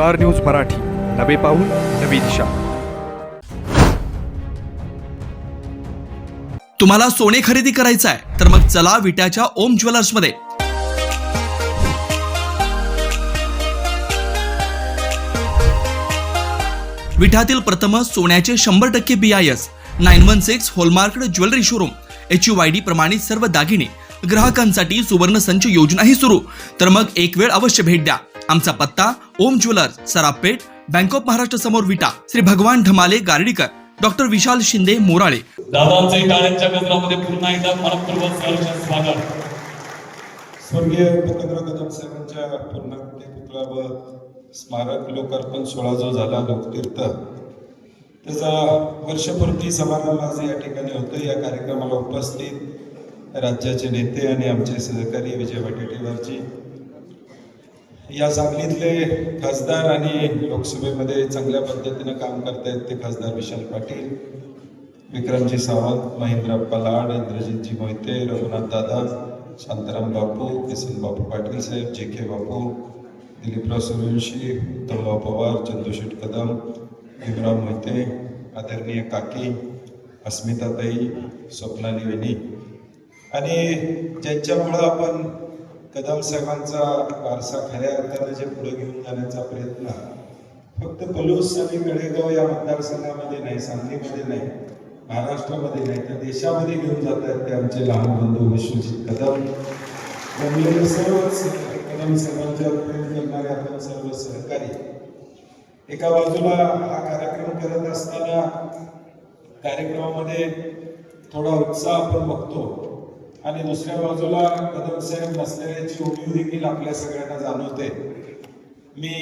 Star news Marathi. नवे पाऊल नवी दिशा. तुम्हाला सोने खरेदी करायचं आहे तर मग चला विट्याच्या ओम ज्वेलर्समध्ये. विठातील प्रथम सोन्याचे शंभर टक्के B I S nine one six hallmark jewellery showroom H U I D प्रमाणित सर्व दागिने. ग्राहकांसाठी सुवर्ण संच योजनाही सुरू. तर मग एक वेळ अवश्य भेट द्या. आमचा पत्ता Om jewellers Sarapeth bank of Maharashtra समोर विटा. श्री भगवान ढमाले गार्डीकर. डॉक्टर विशाल शिंदे मोराळे. दादांचे टाळ्यांच्या गजरामध्ये पुन्हा एकदा मनपूर्वक सहर्ष स्वागत. स्वर्गीय कदम साहेबांच्या व स्मारक लोकार्पण सोहळा जो झाला लोकतीर्थ. त्याचा वर्षपूर्ती समारंभ आज या ठिकाणी होतो या कार्यक्रमाला उपस्थित राज्याचे नेते आणि आमचे सहकारी विजय वडेट्टीवारजी या सांगलीतले खासदार आणि लोकसभेमध्ये चांगल्या पद्धतीनं काम करतायत ते खासदार विशाल पाटील विक्रमजी सावंत महेंद्रप्पा लाड इंद्रजितजी मोहिते रघुनाथ दादा शांताराम बापू किसन बापू पाटील साहेब जे के बापू दिलीपराव सूर्यवंशी उत्तमराव पवार चंदूशेठ कदम भीमराव मोहिते आदरणीय काकी अस्मिताताई स्वप्नाली वेणी. आणि ज्यांच्यामुळं आपण कदम साहेबांचा वारसा खऱ्या अर्थाने जे पुढे घेऊन जाण्याचा प्रयत्न फक्त पलूस आणि कडेगाव या मतदारसंघामध्ये नाही सांगलीमध्ये नाही महाराष्ट्रामध्ये नाही तर देशामध्ये घेऊन जात आहेत ते आमचे लहान बंधू विश्वजित कदम. जमलेले सर्वच कदम साहेबांच्या प्रेम करणारे आपण सर्व सहकारी एका बाजूला हा कार्यक्रम करत असताना कार्यक्रमामध्ये थोडा उत्साह आपण बघतो. आणि दुसऱ्या बाजूला कदम साहेब नसलेल्याची उणीव देखील आपल्या सगळ्यांना जाणवते मी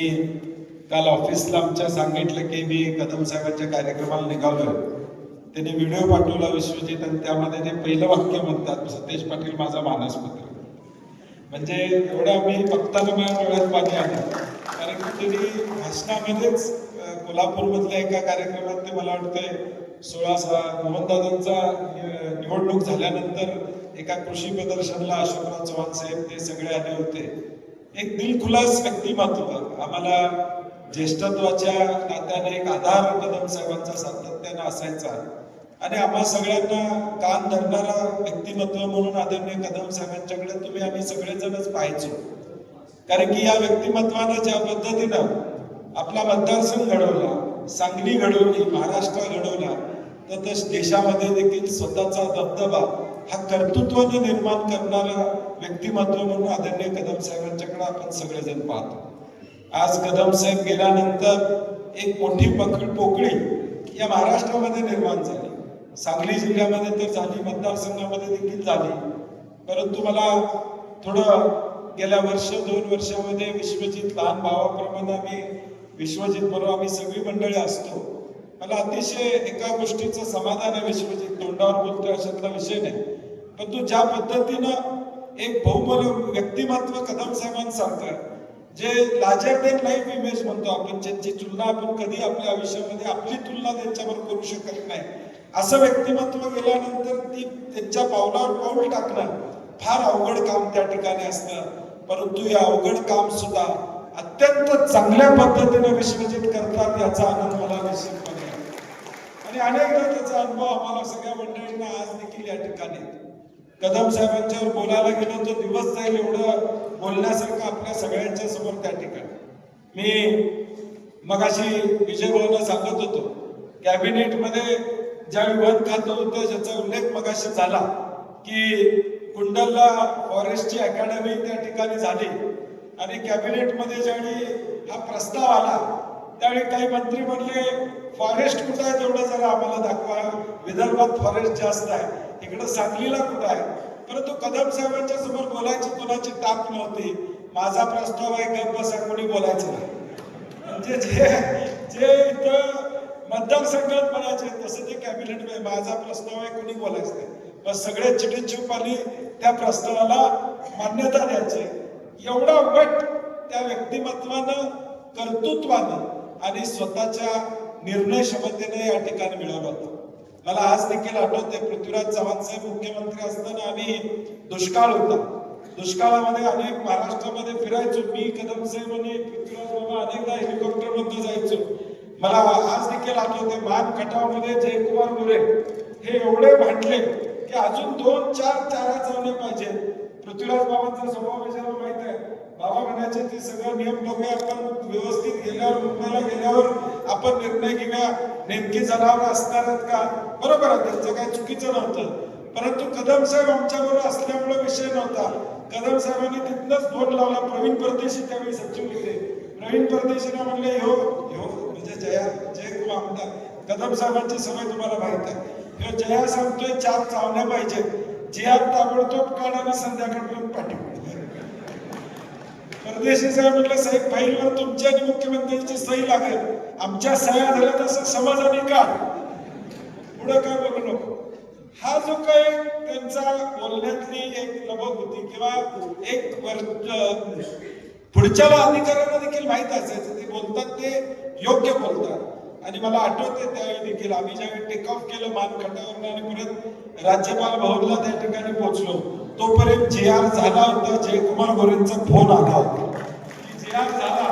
काल ऑफिसला आमच्या सांगितलं की मी कदम साहेबांच्या कार्यक्रमाला निघालोय. त्यांनी व्हिडिओ पाठवला विश्वजित आणि त्यामध्ये ते पहिलं वाक्य म्हणतात सतेज पाटील माझा मानसपुत्र. म्हणजे एवढा मी बघताना माझ्या डोळ्यात पाणी आलं. कारण की त्यांनी भाषणामध्येच कोल्हापूरमधल्या एका कार्यक्रमात ते मला वाटतंय सोळा सहा मोहनदादांचा निवडणूक झाल्यानंतर एका कृषी प्रदर्शनला अशोकराव चव्हाण साहेब ते सगळे आले होते. एक दिलखुलास व्यक्तिमत्व. आम्हाला ज्येष्ठत्वाच्या नात्याने एक आधार कदम साहेबांचा सातत्यानं असायचा. आणि आम्हा सगळ्यांना कान धरणारा व्यक्तिमत्व म्हणून आदरणीय कदम साहेबांच्याकडे तुम्ही आम्ही सगळेजणच पाहायचो. कारण की या व्यक्तिमत्वानं ज्या पद्धतीनं आपला मतदारसंघ घडवला सांगली घडवली महाराष्ट्र घडवला तर तस देशामध्ये देखील स्वतःचा दबदबा हा कर्तृत्वाने निर्माण करणारा व्यक्तिमत्व म्हणून आदरणीय कदम साहेबांच्याकडे आपण सगळेजण पाहतो. आज कदम साहेब गेल्यानंतर एक मोठी पकड पोकळी या महाराष्ट्रामध्ये निर्माण झाली. सांगली जिल्ह्यामध्ये तर झाली मतदारसंघामध्ये देखील झाली. परंतु मला थोडं गेल्या वर्ष दोन वर्षामध्ये विश्वजित लहान भावाप्रमाणे आम्ही विश्वजित बरोबर आम्ही सगळी मंडळी असतो. मला अतिशय एका गोष्टीचं समाधान आहे विश्वजित. तोंडावर बोलतोय अशातला विषय नाही. परंतु ज्या पद्धतीनं एक बहुमल व्यक्तिमत्व कदम साहेबांसारखं जे लार्जर देन लाईफ इमेज म्हणतो आपण ज्यांची तुलना आपण कधी आपल्या आयुष्यामध्ये आपली तुलना त्यांच्यावर करू शकत नाही. असं व्यक्तिमत्व गेल्यानंतर ती त्यांच्या पावलावर पाऊल टाकणं फार अवघड काम त्या ठिकाणी असतं. परंतु हे अवघड काम सुद्धा अत्यंत चांगल्या पद्धतीने विश्वजित करतात याचा आनंद मला निश्चितपणे. आणि अनेकदा त्याचा अनुभव आम्हाला सगळ्या मंडळींना आज देखील या ठिकाणी कदम साहेबांच्यावर बोलायला गेलो तर दिवस जाईल एवढं बोलण्यासारखं आपल्या सगळ्यांच्या समोर त्या ठिकाणी. मी मगाशी विजय भाऊला सांगत होतो कॅबिनेटमध्ये ज्यावेळी वन खातं होतं ज्याचा उल्लेख मगाशी झाला की कुंडलला फॉरेस्टची अकॅडमी त्या ठिकाणी झाली आणि कॅबिनेटमध्ये ज्यावेळी हा प्रस्ताव आला त्यावेळी काही मंत्री म्हणले फॉरेस्ट कुठं आहे? तेवढं जरा आम्हाला दाखवा विदर्भात फॉरेस्ट जास्त आहे. इकडं सांगलीला कुठं आहे? परंतु कदम साहेबांच्या समोर बोलायची कोणाची ताक नव्हती. माझा प्रस्ताव आहे गप्प बसा कोणी बोलायचं नाही. म्हणजे जे जे इथं मतदारसंघात म्हणायचे तसं ते कॅबिनेट माझा प्रस्ताव आहे कोणी बोलायचं नाही. मग सगळे चिडीचूप आणि त्या प्रस्तावाला मान्यता द्यायची. एवढा वट त्या व्यक्तिमत्वानं कर्तृत्वानं आणि स्वतःच्या निर्णय क्षमतेने या ठिकाणी मिळवलं होतं. मला आज देखील आठवते पृथ्वीराज चव्हाण साहेब मुख्यमंत्री असताना आम्ही दुष्काळ होता. दुष्काळामध्ये अनेक महाराष्ट्रामध्ये फिरायचो. मी कदम साहेब आणि पृथ्वीराज बाबा अनेकदा हेलिकॉप्टर मला आज देखील आठवते मान खटावमध्ये जयकुमार मोरे हे एवढे भांडले की अजून दोन चार चारा चावले पाहिजे पृथ्वीराज बाबांचा स्वभाव विचार माहीत आहे. बाबा म्हणायचे ते सगळं नियम बघूया आपण व्यवस्थित गेल्यावर मुंबईला गेल्यावर आपण निर्णय घेऊया. नेमकी जनावर असणार आहेत का? बरोबर आहे त्यांचं काही चुकीचं नव्हतं. परंतु कदम साहेब आमच्याबरोबर असल्यामुळे विषय नव्हता. कदम साहेबांनी तिथनच फोन लावला. प्रवीण परदेशी त्यावेळी सचिव होते प्रवीण परदेशीने म्हणले हो हो म्हणजे जया जय आमदार कदम साहेबांची सवय तुम्हाला माहीत आहे. जया सांगतोय चार चावण्या पाहिजे जिया ताबडतोब काढ आणि संध्याकाळपर्यंत पाठीपुढे परदेशी साहेब म्हटलं साहेब फाईलवर तुमच्या आणि मुख्यमंत्र्यांची सही लागेल. आमच्या सह्या झाल्या तसं समाजाने का? पुढं काय बघू नको. हा जो काही त्यांचा बोलण्यातली एक लबक होती किंवा एक वर- पुढच्याला अधिकाऱ्यांना देखील माहीत असायचं. ते बोलतात ते योग्य बोलतात. आणि मला आठवते त्यावेळी देखील आम्ही ज्यावेळी टेक ऑफ केलं मान खटावरून आणि परत राज्यपाल भवनला त्या ठिकाणी पोहोचलो. तोपर्यंत जे आर झाला होता जयकुमार गोरेंचा फोन आला होता. की जे आर झाला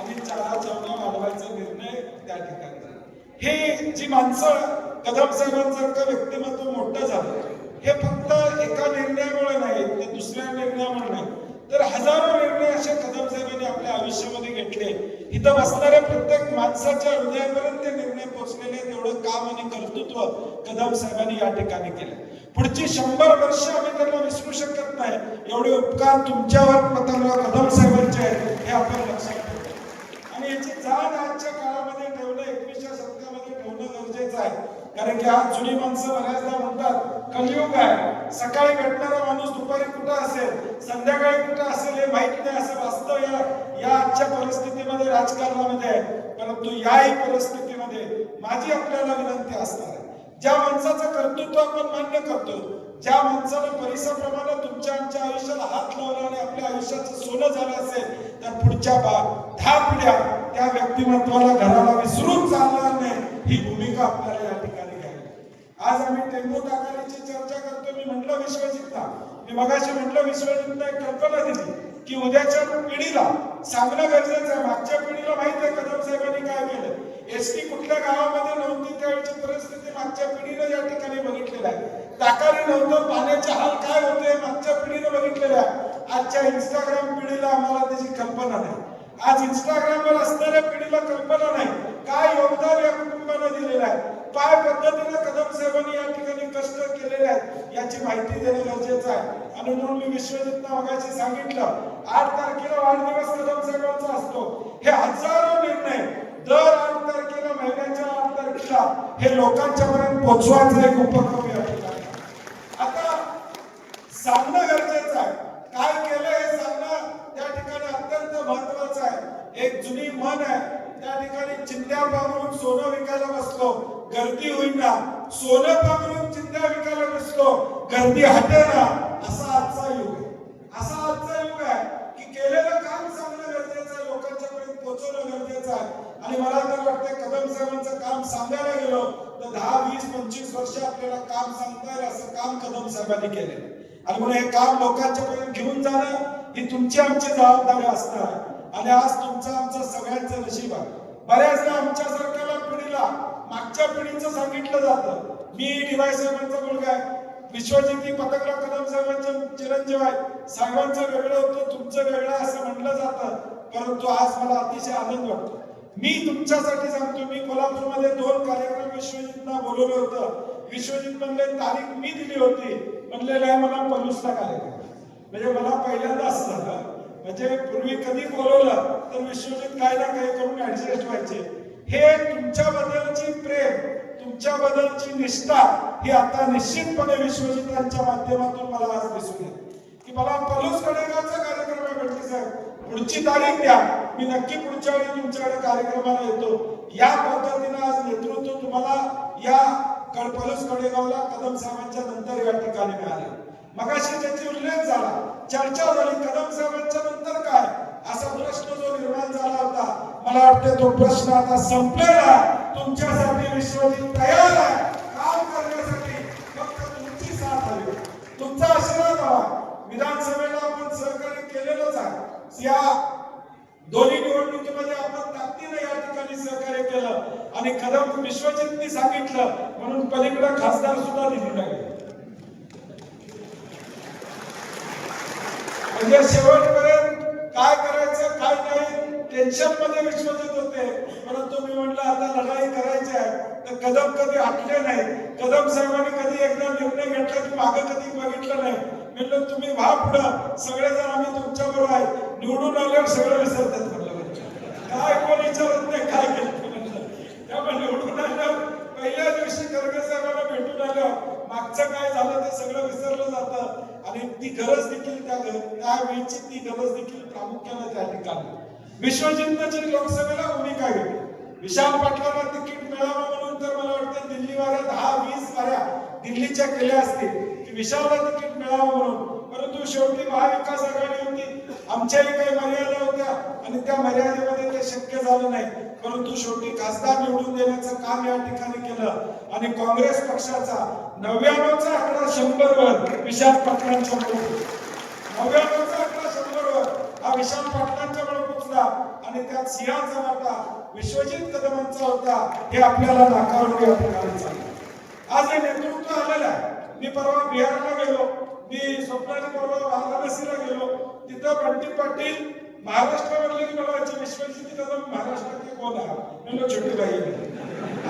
आणि चारा चौदा वाढवायचा निर्णय त्या ठिकाणी झाला. हे जी माणसं कदम साहेबांसारखं व्यक्तिमत्व मोठं झालं हे फक्त एका निर्णयामुळे नाही तर दुसऱ्या निर्णयामुळे नाही. तर हजारो निर्णय असे कदम साहेबांनी आपल्या आयुष्यामध्ये घेतले. इथं बसणाऱ्या प्रत्येक माणसाच्या हृदयापर्यंत ते निर्णय पोहोचलेले तेवढं काम आणि कर्तृत्व कदम साहेबांनी या ठिकाणी केलं. पुढची शंभर वर्ष आम्ही त्यांना विसरू शकत नाही. एवढे उपकार तुमच्यावर पतंगराव कदम साहेबांचे आहेत हे आपण लक्षात आणि याची जाण आजच्या काळामध्ये ठेवणं एकवीसच्या शतकामध्ये ठेवणं गरजेचं आहे. कारण की आज जुनी माणसं बऱ्याचदा म्हणतात कलियुग आहे. सकाळी भेटणारा माणूस दुपारी कुठं असेल? संध्याकाळी कुठं असेल हे माहीत नाही. असं वास्तव या या आजच्या परिस्थितीमध्ये राजकारणामध्ये आहे. परंतु याही परिस्थितीमध्ये माझी आपल्याला विनंती असणार आहे. ज्या माणसाचं कर्तृत्व आपण मान्य करतो ज्या माणसानं परिसाप्रमाणे तुमच्या आमच्या आयुष्याला हात लावला आणि आपल्या आयुष्याचं सोनं झालं असेल तर पुढच्या बा दहा पिढ्या त्या व्यक्तिमत्वाला घराला विसरून चालणार नाही ही भूमिका आपल्याला या ठिकाणी घ्यावी. आज आम्ही टेम्पो ताकारीची चर्चा करतो मी म्हटलं विश्वजितला मी मगाशी म्हटलं विश्वजितला एक कल्पना दिली की उद्याच्या पिढीला सांगणं गरजेचं आहे मागच्या पिढीला माहीत आहे कदम साहेबांनी काय केलं. एसटी कुठल्या गावामध्ये नव्हती त्यावेळेची परिस्थिती मागच्या पिढीनं या ठिकाणी बघितलेलं आहे. ताकारी नव्हतं पाण्याचे हाल काय होते मागच्या पिढीनं बघितलेलं आहे. आजच्या इंस्टाग्राम पिढीला आम्हाला त्याची कल्पना नाही. आज इंस्टाग्रामवर असणाऱ्या पिढीला कल्पना नाही. काय योगदान या कुटुंबानं दिलेलं आहे? काय पद्धतीनं कदम साहेबांनी या ठिकाणी कष्ट केलेले आहेत याची माहिती देणं गरजेचं आहे. आणि म्हणून मी विश्वजित मगाशी सांगितलं आठ तारखेला वाढदिवस कदम साहेबांचा असतो. हे हजारो निर्णय दर आठ हे लोकांच्या पर्यंत पोहोचवायचं एक उपक्रम या ठिकाणी आता सांगणं गरजेचं आहे. काय केलं हे सांगणं त्या ठिकाणी अत्यंत महत्वाचं आहे. एक जुनी मन आहे. त्या ठिकाणी चिंध्या पांघरून सोनं विकायला बसलो गर्दी होईना सोनं पांघरून चिंध्या विकायला बसलो गर्दी हटेना असा आजचा युग आहे. असा आजचा युग आहे की केलेलं काम सांगणं गरजेचं आहे लोकांच्या पर्यंत पोहोचवणं गरजेचं आहे. आणि मला तर वाटतंय कदम पंचवीस वर्ष आपल्याला काम सांगता येईल असं काम कदम साहेबांनी केले आणि म्हणून हे काम लोकांच्या पर्यंत घेऊन जाणं ही तुमची आमची जबाबदारी असणार आणि आज तुमचं आमचं सगळ्यांचं नशीब आहे. बऱ्याचदा आमच्यासारख्याला पिढीला मागच्या पिढीचं सांगितलं जातं. मी डीवाय साहेबांचा मुलगा आहे. विश्वजिती पतंगराव कदम साहेबांचे चिरंजीव आहे साहेबांचं वेगळं होतं तुमचं वेगळं असं म्हटलं जातं. परंतु आज मला अतिशय आनंद वाटतो. मी तुमच्यासाठी सांगतो मी कोल्हापूरमध्ये दोन कार्यक्रम विश्वजितना बोलवलं होतं. विश्वजित म्हणले तारीख मी दिली होती. म्हणले आहे मला पलूसला कार्यक्रम म्हणजे मला पहिल्यांदा असं झालं. म्हणजे पूर्वी कधी बोलवलं तर विश्वजित काय ना काय करून ऍडजस्ट व्हायचे. हे तुमच्या बद्दलची प्रेम तुमच्या बद्दलची निष्ठा ही आता निश्चितपणे विश्वजितांच्या माध्यमातून मला आज दिसून येते की मला पलूस कडेगावचा कार्यक्रम आहे भेटली साहेब. पुढची तारीख द्या. मी नक्की पुढच्या वेळी तुमच्याकडे कार्यक्रमाला येतो. या पद्धतीनं आज नेतृत्व तुम्हाला या कळपलस कडेगावला कदम साहेबांच्या नंतर या ठिकाणी मिळाले. मगाशी त्याची उल्लेख झाला. चर्चा झाली कदम साहेबांच्या नंतर काय? असा प्रश्न जो निर्माण झाला होता मला वाटतं तो प्रश्न आता संपलेला तुमच्यासाठी विश्वजित तयार आहे काम करण्यासाठी फक्त तुमची साथ हवी तुमचा आशीर्वाद हवा विधानसभेला आपण सहकार्य केलेलंच आहे या दोन्ही निवडणुकीमध्ये आपण ताकदीने या ठिकाणी सहकार्य केलं आणि कदम विश्वजितनी सांगितलं म्हणून पलीकडे खासदार सुद्धा दिली नाही म्हणजे शेवटपर्यंत काय करायचं काय नाही टेन्शनमध्ये विश्वजित होते. परंतु मी म्हटलं आता लढाई करायची आहे. तर कदम कधी आटले नाही. कदम साहेबांनी कधी एकदा निर्णय घेतला की मागे कधी बघितलं नाही. म्हटलं तुम्ही व्हा पुढं. सगळेजण आम्ही तुमच्या बरोबर आहे. निवडून आल्यावर सगळं विसरतात म्हटलं म्हणजे. काय कोण विचारत नाही काय केलं म्हणलं. त्यामुळे निवडून आल्यावर पहिल्या दिवशी खरगे साहेबांना भेटून आलं मागचं काय झालं ते सगळं विसरलं जातं. आणि ती गरज देखील त्या त्या वेळची ती गरज देखील प्रामुख्याने त्या ठिकाणी. विश्वजिंतची लोकसभेला भूमिका घेतली विशाल पाटलांना तिकीट मिळावं म्हणून तर मला वाटतं दिल्ली वाऱ्या दहा वीस वाऱ्या दिल्लीच्या केल्या असतील. की विशालला तिकीट मिळावं म्हणून परंतु शेवटी महाविकास आघाडी होती. आमच्याही काही मर्यादा होत्या आणि त्या मर्यादेमध्ये ते शक्य झालं नाही. परंतु शेवटी खासदार निवडून देण्याचं काम या ठिकाणी केलं आणि काँग्रेस पक्षाचा नव्याण्णवचा आकडा शंभर वर विशाल पाटलांच्या नव्याण्णवचा आकडा शंभर वर हा विशाल पाटलांच्या मुळे पोचला आणि त्यात सिंहाचा वाटा विश्वजित कदमांचा होता हे आपल्याला नाकारून या ठिकाणी आज हे नेतृत्व आलेलं आहे. मी परवा बिहारला गेलो. मी स्वप्नाने परवा वाराणसीला गेलो. तिथं बंटी पाटील महाराष्ट्रामधले की मला वाटतं विश्वजित कोण आहे? म्हणलं छोटी बाई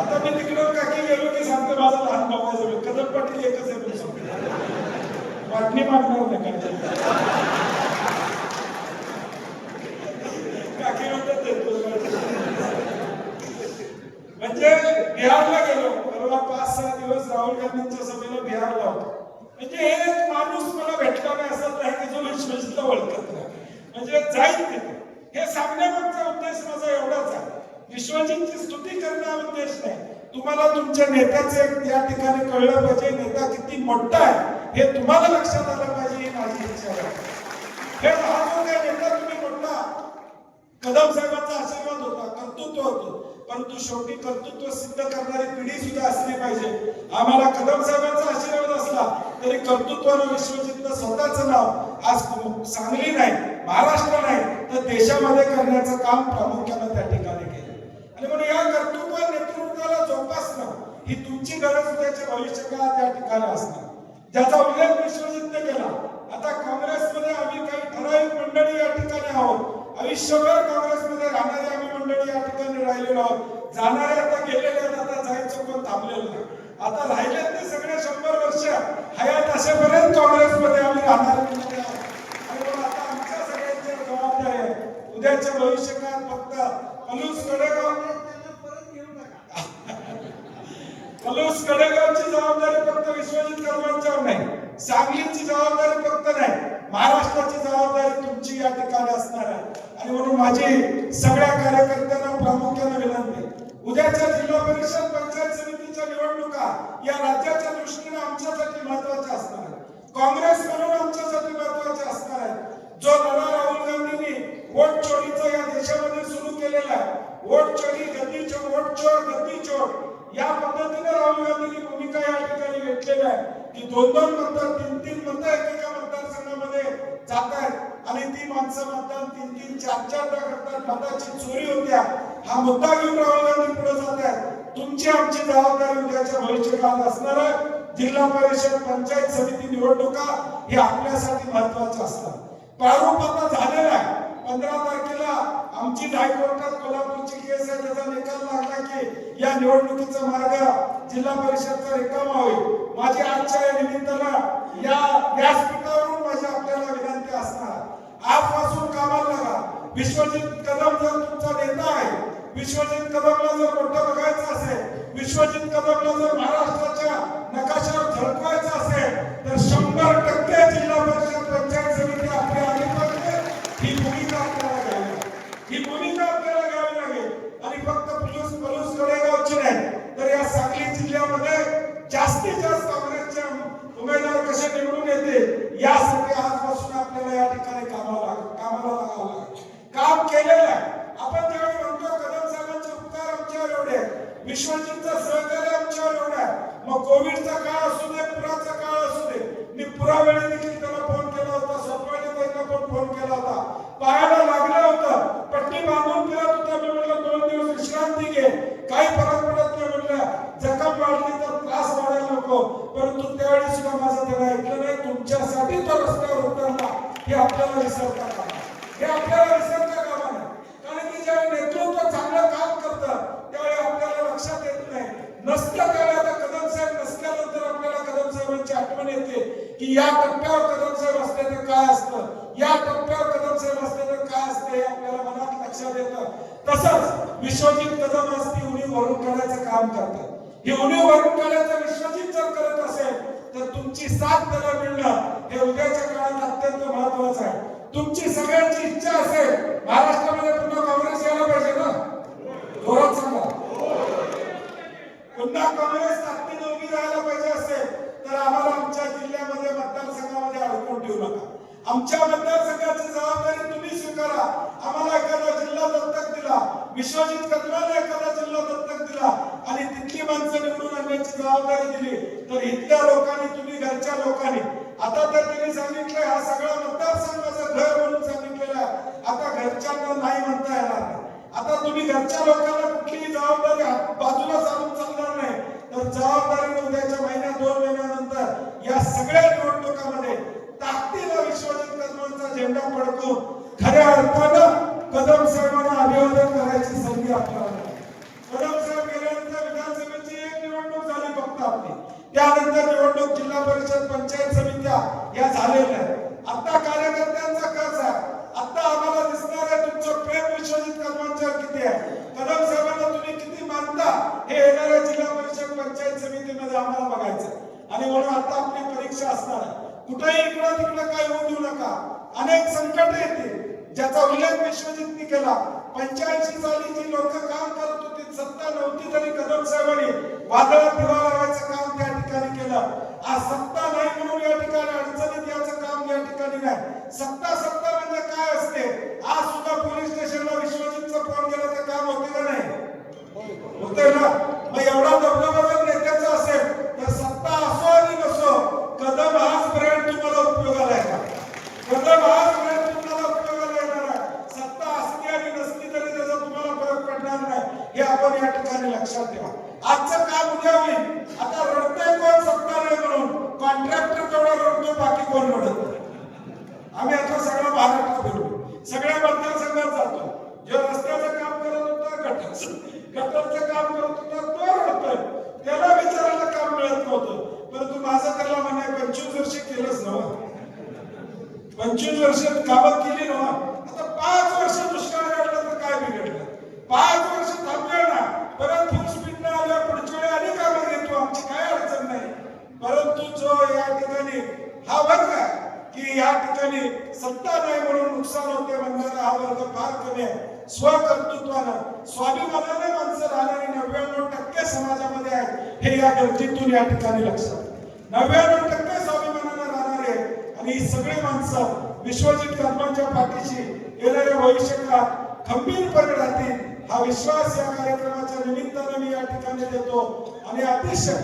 आता मी तिकडं काकी गेलो की सांगते माझा लहान भाऊ आहे सगळं. कदम पाटील एकच आहे म्हणून सांगतो. वाटणी मागणार नाही काकी म्हणतात म्हणजे बिहारला गेलो. परवा पाच सहा दिवस राहुल गांधींच्या सभेला बिहारला होतो. म्हणजे हे माणूस मला भेटला नाही असं नाही की जो विश्वजितला ओळखत नाही. म्हणजे जाईल तिथे हे सांगण्यामागचा उद्देश माझा एवढाच आहे. विश्वजितची स्तुती करणं हा उद्देश नाही. तुम्हाला तुमच्या नेत्याचे या ठिकाणी कळलं पाहिजे नेता किती मोठा आहे हे तुम्हाला लक्षात आलं पाहिजे ही माझी इच्छा आहे. हे महाराज नेता तुम्ही मोठा. कदम साहेबांचा आशीर्वाद होता कर्तृत्व होतं. परंतु शेवटी कर्तृत्व सिद्ध करणारी पिढी सुद्धा असली पाहिजे. आम्हाला कदम साहेबांचा आशीर्वाद असला तरी कर्तृत्वानं विश्वजितनं स्वतःचं नाव आज सांगली नाही महाराष्ट्र नाही तर देशामध्ये करण्याचं काम प्रामुख्यानं त्या ठिकाणी केलं. आणि म्हणून या कर्तृत्व नेतृत्वाला जोपासणं ही तुमची गरज उद्याच्या भविष्यकाळात त्या ठिकाणी असणार. ज्याचा उल्लेख विश्वजितने केला. आता काँग्रेसमध्ये आम्ही काही ठराविक मंडळी या ठिकाणी आहोत. आयुष्यभर काँग्रेसमध्ये राहणारी आम्ही मंडळी या ठिकाणी राहिलेलो आहोत. जाणारे आता गेलेले आहेत आता जायचं पण थांबलेलं नाही. आता राहिले ते सगळे शंभर वर्ष. हयात असेपर्यंत काँग्रेसमध्ये आम्ही राहणार मंडळी आहोत. आता आमच्या सगळ्यांच्या जबाबदारी आहे उद्याच्या भविष्यकाळात फक्त पलूस कडेगाव पलूस कडेगावची जबाबदारी फक्त विश्वजित कर्मांच्यावर नाही. सांगलीची जबाबदारी फक्त नाही महाराष्ट्राची जबाबदारी तुमची या ठिकाणी असणार आहे आणि म्हणून माझी सगळ्या कार्यकर्त्यांना प्रामुख्याने विनंती. उद्याच्या जिल्हा परिषद पंचायत समितीच्या निवडणुका या राज्याच्या दृष्टीने आमच्यासाठी महत्त्वाच्या असणार आहेत. काँग्रेस म्हणून आमच्यासाठी महत्त्वाच्या असणार आहेत. जो लढा राहुल गांधींनी वोट चोरीचा या देशामध्ये सुरू केलेला आहे वोट चोरी गद्दी चोर वोट चोर गद्दी चोर या पद्धतीने राहुल गांधींनी भूमिका या ठिकाणी घेतलेली आहे की दोन दोन मतदार तीन तीन मतं एकेका मतदारसंघामध्ये जात आहेत आणि ती माणसं मतदान तीन तीन चार चार करतात. मताची चोरी होत्या. हा मुद्दा घेऊन राहुल गांधी पुढे जात आहेत तुमची आमची जबाबदारी उद्याच्या भविष्यकाळात असणार आहे. जिल्हा परिषद पंचायत समिती निवडणुका हे आपल्यासाठी महत्त्वाच्या असतात. प्रारूप आता झालेला आहे. पंधरा तारखेला आमची हायकोर्टात कोल्हापूरची केस आहे. त्याचा निकाल लागला की या निवडणुकीचा मार्ग जिल्हा परिषदचा रिकामा होईल. माझी आजच्या या निमित्तानं या व्यासपीठावरून माझ्या विनंती असणार. आजपासून कामाला लागा. विश्वजित कदम जर तुमचा नेता आहे विश्वजित कदमला जर मोठं बघायचं असेल विश्वजित कदमला जर महाराष्ट्राच्या नकाशावर झळकवायचं असेल तर शंभर टक्के हे आपल्याला विसरता कामा हे आपल्याला विसरता कामा नये कारण की ज्यावेळी नेतृत्व चांगलं काम करतं त्यावेळी आपल्याला लक्षात येत नाही. नसतं त्यावेळी आता कदम साहेब नसल्यानंतर आपल्याला कदम साहेबांची आठवण येते की या टप्प्यावर कदम साहेब असल्याचं काय असतं? या टप्प्यावर कदम साहेब असते काय असतं हे आपल्याला मनात लक्षात येतं. तसंच विश्वजित कदम असती ती उणीव भरून काढायचं काम करतात. ही उणीव भरून काढायचं विश्वजित जर करत असेल तर तुमची साथ त्याला मिळणं हे उद्याच्या काळात अत्यंत महत्वाचं आहे. तुमची सगळ्यांची इच्छा असेल महाराष्ट्रामध्ये पुन्हा काँग्रेस यायला पाहिजे ना? जोरात सांगा. पुन्हा काँग्रेस ताकदीने उभी राहायला पाहिजे असेल तर आम्हाला आमच्या जिल्ह्यामध्ये मतदारसंघामध्ये अडकून ठेवू नका. आमच्या झेंडा फडकून खऱ्या अर्थानं होता गटारचं गटारचं काम करत होता तो रडतोय त्याला विचारायला काम मिळत नव्हतं परंतु माझं त्याला म्हणे पंचवीस वर्ष केलंच नव्हतं पंचवीस वर्ष कामं केली ना आता पाच वर्ष दुष्काळ काढला तर काय बिघडलं पाच वर्ष थांबलं ना परत फुल स्पीड आल्या पुढच्या वेळी आणि कामं घेतो आमची काय अडचण नाही परंतु जो या ठिकाणी हा वर्ग आहे की या ठिकाणी सत्ता नाही म्हणून नुकसान होते म्हणणारा हा वर्ग फार कमी आहे स्वकर्तृत्वानं स्वाभिमानाने माणसं राहणारी नव्याण्णव टक्के समाजामध्ये आहेत हे या गर्दीतून या ठिकाणी लक्षात नव्याण्णव टक्के स्वाभिमानाने राहणारे आणि ही सगळी माणसं विश्वजित कदमांच्या पाठीशी येणाऱ्या भविष्यकाळात खंबीरपणे राहतील हा विश्वास या कार्यक्रमाच्या निमित्तानं मी या ठिकाणी देतो. आणि अतिशय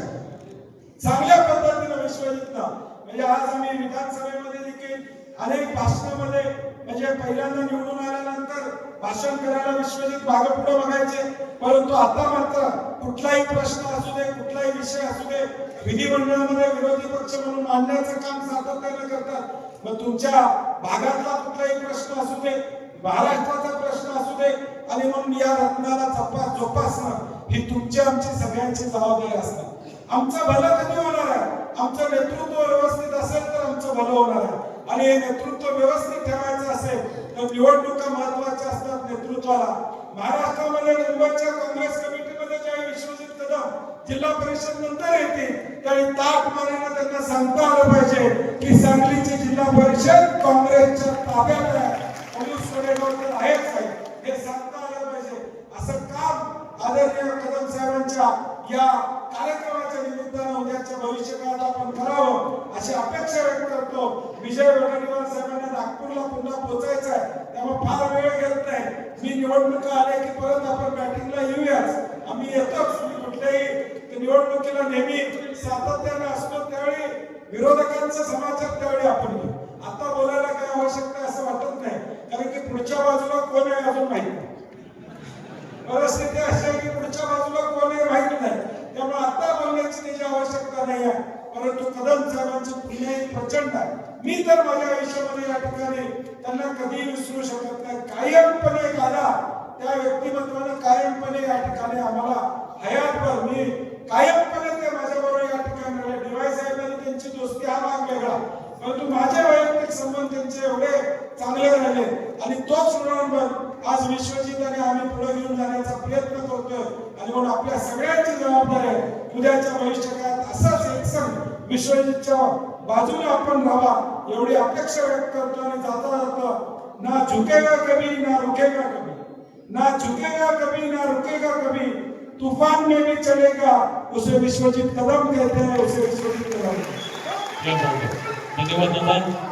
चांगल्या पद्धतीनं विश्वजितनं म्हणजे आज आम्ही विधानसभेमध्ये देखील अनेक भाषणामध्ये म्हणजे पहिल्यांदा निवडून आल्यानंतर भाषण करायला विश्वजित मागे पुढे बघायचे. परंतु आता मात्र कुठलाही प्रश्न असू दे कुठलाही विषय असू दे विधिमंडळामध्ये विरोधी पक्ष म्हणून मांडण्याचं काम सातत्यानं करतात. मग तुमच्या भागातला कुठलाही प्रश्न असू दे महाराष्ट्राचा प्रश्न असू दे आणि म्हणून या रत्नाला जपा जोपासणं ही तुमची आमची सगळ्यांची जबाबदारी असणार. आमचं भलं कधी होणार आहे? आमचं नेतृत्व व्यवस्थित असेल तर आमचं भलं होणार आहे. आणि हे नेतृत्व व्यवस्थित ठेवायचं असेल तर निवडणुका महत्त्वाच्या असतात नेतृत्वाला. महाराष्ट्रामध्ये मुंबईच्या काँग्रेस कमिटीमध्ये ज्यावेळी विश्वजित कदम जिल्हा परिषद नंतर येतील त्यावेळी ताट मारायला त्यांना सांगता आलं पाहिजे की सांगलीची जिल्हा परिषद काँग्रेसच्या ताब्यात आहे. पोलीस कोडेगाव आहेच आहे हे सांगता आलं पाहिजे असं काम आदरणीय कदम साहेबांच्या या कार्यक्रमाच्या निमित्तानं उद्याच्या भविष्यकाळात आपण करावं अशी अपेक्षा व्यक्त करतो. विजय वडेट्टीवार साहेबांना नागपूरला पुन्हा पोहोचायचं आहे त्यामुळे फार वेळ घेत नाही. मी निवडणुका आल्या की परत आपण बॅटिंगला येऊयाच. आम्ही येतोच. मी कुठल्याही निवडणुकीला नेहमी सातत्याने असतो. त्यावेळी विरोधकांचा समाचार त्यावेळी आपण आता बोलायला काही आवश्यकता असं वाटत नाही. कारण की पुढच्या बाजूला कोण आहे अजून माहिती नाही. परिस्थिती अशी आहे की पुढच्या बाजूला कोण आहे माहीत नाही. त्यामुळे आता बोलण्याची त्याची आवश्यकता नाही आहे. परंतु कदम साहेबांचं पुण्य प्रचंड आहे. मी तर माझ्या आयुष्यामध्ये या ठिकाणी त्यांना कधीही विसरू शकत नाही. कायमपणे गाला त्या व्यक्तिमत्वानं कायमपणे या ठिकाणी आम्हाला हयातभर मी कायमपणे ते माझ्याबरोबर या ठिकाणी राहिले. डीवाय साहेबांनी त्यांची दोस्ती हा भाग वेगळा. परंतु माझ्या संबंध त्यांचे एवढे चांगले राहिले आणि तोच ऋणानुबंध आज विश्वजित आणि आम्ही पुढे घेऊन जाण्याचा प्रयत्न करतोय. आणि म्हणून आपल्या सगळ्यांची जबाबदारी आहे. उद्याच्या भविष्यकाळात असाच एक संघ विश्वजितच्या बाजूने आपण राहावा एवढी अपेक्षा व्यक्त करतो आणि जाता जाता ना झुकेगा कभी ना रुकेगा कभी. ना झुकेगा कभी ना रुकेगा कभी. तूफान में भी चलेगा उसे विश्वजीत कदम कहते हैं उसे विश्वजीत कदम. कहते धन्यवाद.